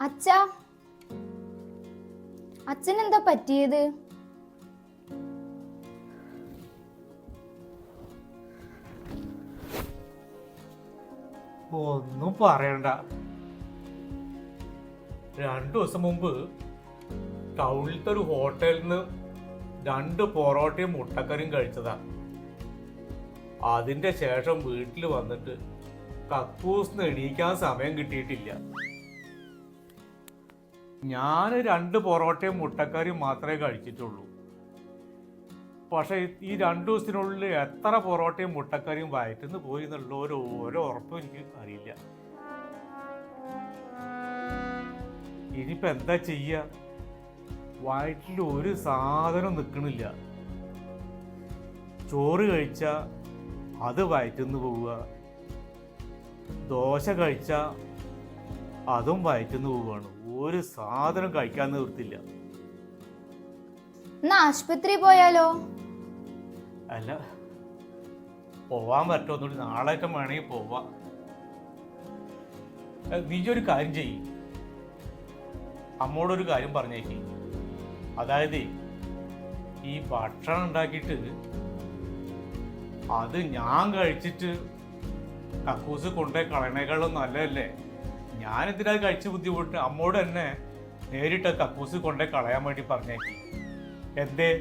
അച്ഛാ. അച്ഛനെന്താ പറ്റിയത്? ഒന്നും പറയണ്ട. രണ്ടു ദിവസം മുമ്പ് ടൗണിലത്തെ ഒരു ഹോട്ടലിൽ നിന്ന് രണ്ട് പൊറോട്ടയും മുട്ടക്കറിയും കഴിച്ചതാ. അതിന്റെ ശേഷം വീട്ടിൽ വന്നിട്ട് കക്കൂസ് എണീക്കാൻ സമയം കിട്ടിയിട്ടില്ല. ഞാൻ രണ്ട് പൊറോട്ടയും മുട്ടക്കറിയും മാത്രമേ കഴിച്ചിട്ടുള്ളൂ. പക്ഷേ ഈ രണ്ടു ദിവസത്തിനുള്ളിൽ എത്ര പൊറോട്ടയും മുട്ടക്കറിയും വയറ്റുന്ന് പോയി എന്നുള്ള ഒരു ഓരോ ഉറപ്പും എനിക്ക് അറിയില്ല. ഇനിയിപ്പോൾ എന്താ ചെയ്യ? വയറ്റിൽ ഒരു സാധനം നിൽക്കണില്ല ചോറ് കഴിച്ച അത് വയറ്റുന്ന് പോവുക. ദോശ കഴിച്ച അതും വയറ്റുന്ന് പോവുകയാണ്. ഒരു സാധനം കഴിക്കാൻ നിർത്തില്ല എന്നാ ആശുപത്രി പോയാലോ? അല്ല പോവാൻ പറ്റുമെന്നുകൂടി നാളെയൊക്കെ വേണമെങ്കിൽ പോവാം. നീ ഒരു കാര്യം ചെയ്യ്. അമ്മോടൊരു കാര്യം പറഞ്ഞേക്ക്. അതായത് ഈ ഭക്ഷണം ഉണ്ടാക്കിയിട്ട് അത് ഞാൻ കഴിച്ചിട്ട് കക്കൂസ് കൊണ്ടുപോയി കളയണേക്കാളും നല്ലതല്ലേ? ഞാൻ എന്തിനാ കഴിച്ച് ബുദ്ധിമുട്ട്? അമ്മോട് തന്നെ നേരിട്ട് കക്കൂസ് കൊണ്ടേ കളയാൻ വേണ്ടി പറഞ്ഞേക്കി. എന്തേ?